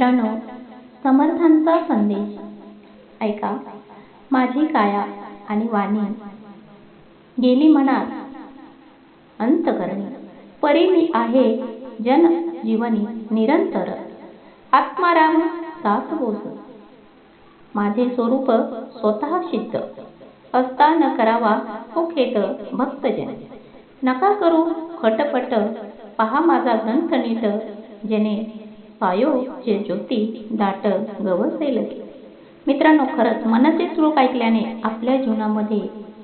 मित्रांनो समर्थांचा संदेश. ऐका माझी काया आणि वाणी. गेली मनात अंतकरणी. परी मी आहे जन जीवनी निरंतर. आत्माराम सास बोस माझे स्वरूप स्वतः सिद्ध. असता न करावा हो खेत भक्तजन. नका करू खटपट. पहा माझा ग्रंथ नीट जेणे पायो जे ज्योती दाट गवसे लगे मित्रांनो खरंच मनाचे श्लोक ऐकल्याने आपल्या जीवनामध्ये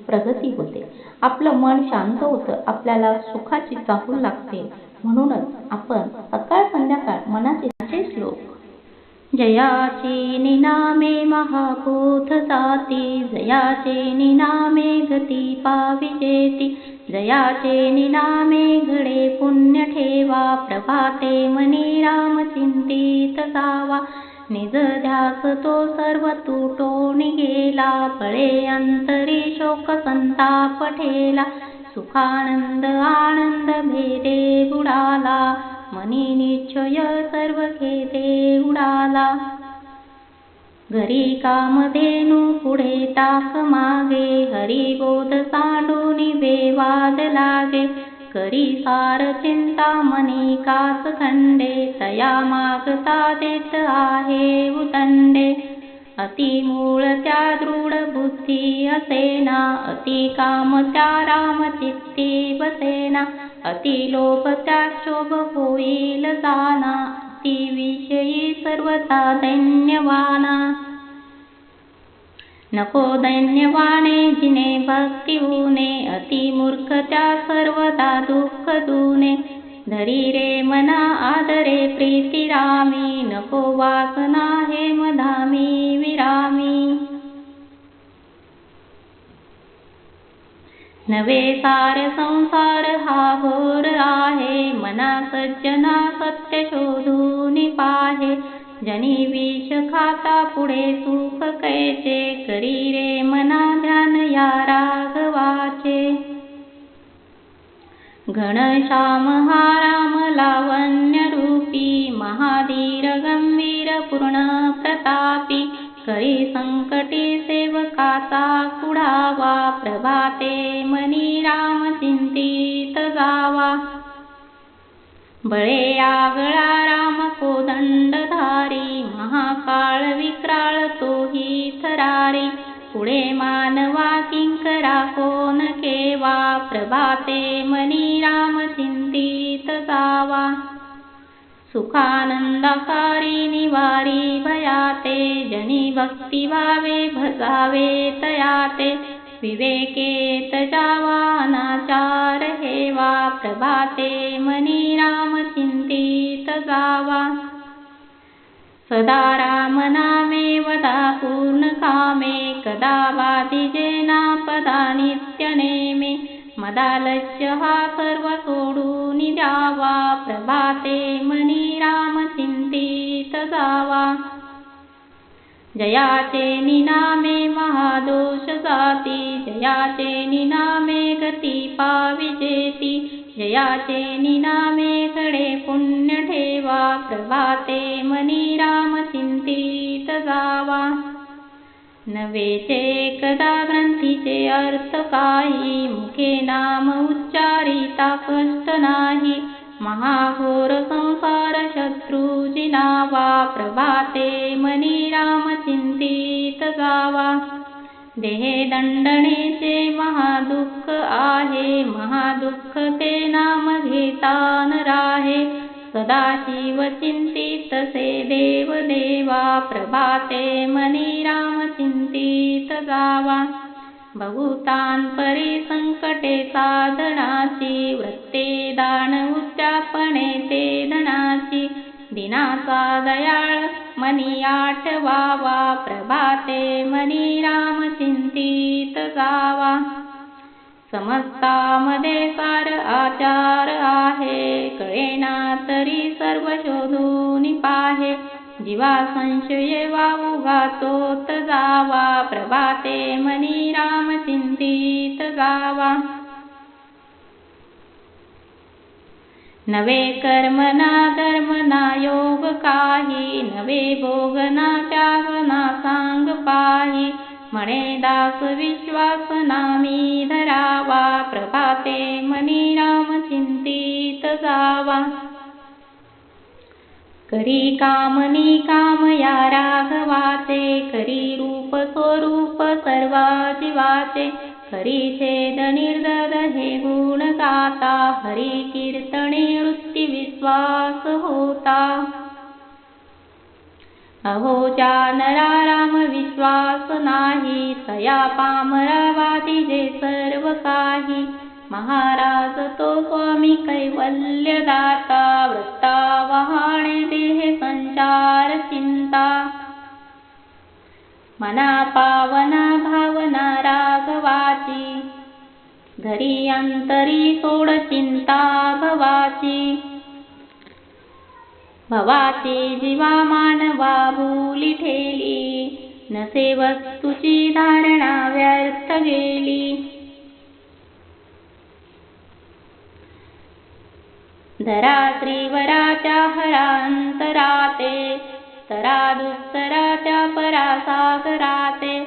प्रगती होते. आपलं मन शांत होतं आपल्याला सुखाची चाहूल लागते. म्हणूनच आपण सकाळ संध्याकाळ मनाचे श्लोक जयाचे निनामे महाबोध जाती जयाचे निनामे गती पाविजेती. जयाचे निनामे घडे पुण्य ठेवा प्रभाते मनी राम चिंतित जावा. निज ध्यास तो सर्व तुटो गेला पळे अंतरी शोक संताप ठेला. सुखानंद आनंद भेदे बुडाला मनी निश्चय सर्व खेदे उडाला घरी कामधेनू पुढे ताक मागे हरी बोध सांडूनी बेवाद लागे. करी सार चिंता मनी कास खंडे तया मागता देत आहे उतंडे अति मूळ त्या दृढ बुद्धी असेना अति काम त्या राम चित्ती बसेना. अति लोभ त्या शोभ होईल जाना. अति विषयी सर्वता दैन्यवाना नको दैन्यवाणे जिने भक्ती उने अति सर्वदा दुःख दूने। धरी रे मना आदरे प्रीती रामी नको वासना हे मधामी विरामी। नवे सार संसार हा घोर आहे. मना सज्जना सत्य शोधून पाहे. जनी विष खाता पुढे सुख कैचे करी रे मना ध्यान या राघवाचे. घनश्याम हा राम लावण्य रूपी महाधीर गंभीर पूर्ण प्रतापी. करी संकटी सेवकाचा कुडावा प्रभाते मनी राम चिंतित जावा. बळे आगळा राम कोदंडधारी महाकाळ विक्राळ तोही थरारी. पुढे मानवा किंकरा कोण केवा प्रभाते मनी राम चिंतित जावा. सुखानन्दकारिणि निवारि भयाते जनिभक्तिभावे भसावे तयाते। विवेके तजावानाचार हे वा प्रभाते मणिरामचिन्ते वा सदा रामना मे वदा पूर्णकामे कदा वाधिजेनापदानित्यणे नित्यनेमे। मदालस्य हा सर्व सोडून द्यावा. प्रभाते मनी राम चिंतित जावा. जयाचे निनामे महादोष जाती. जयाचे निनामे गती पाविजेती जयाचे निनामे कडे पुण्य ठेवा. प्रभाते मनी राम चिंतित जावा. नवेचे कदा ग्रंथीचे अर्थ काही. मुखे नाम उच्चारिता कष्ट नाही. महाघोर संसार शत्रुजी नावा प्रभाते मनी राम चिंतित जावा. देहे दंडणेचे महादुःख आहे. महादुःख ते नाम घेता न राहे. सदाशिव चिंतित देवदेवा देव देवा प्रभाते मनी राम चिंतित जावा बहुतांपरी संकटे साधनाची वृत्ते दान उद्यापणे ते धनाची दिनाचा दयाळ मनी आठवावा प्रभाते मनी राम चिंतित जावा समस्तामध्ये सार आचार आहे. कळेना तरी सर्व शोधून पाहे. जीवा संशये वा उभातोत जावा. प्रभाते मनी राम चिंतित जावा. नवे कर्म ना धर्म ना योग काही. नवे भोग ना त्याग ना सांग पाही. म्हणे दास विश्वास नामी धरावा प्रभाते मनी राम चिंतित जावा. करी कामनी काम या राघवाचे करी रूप स्वरूप सर्वा जीवाचे. हरी छेद निर्दद हे गुण गाता हरी कीर्तने वृत्ती विश्वास होता. अहो जानरा नरा राम विश्वास नाही तया पामरावादी जे सर्व काही. महाराज तो स्वामी कैवल्य दाता वृत्ता वहाणे देह संचार चिंता. मना पावना भावना राघवाची घरी अंतरी सोड चिंता भवाची. भवाची जीवा मानवा भूली ठेली नसे वस्तूची धारणा व्यर्थ गेली। धरा श्रीवराच्या हरांतराते तरा दुस्तराच्या परासागराते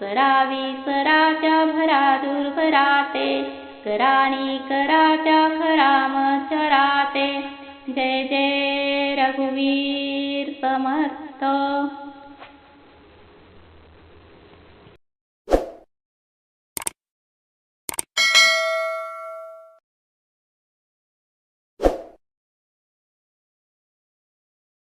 करावी सराच्या भरा दुर्भराते कराणी कराच्या खरामचराते जय जय रघुवीर समर्थ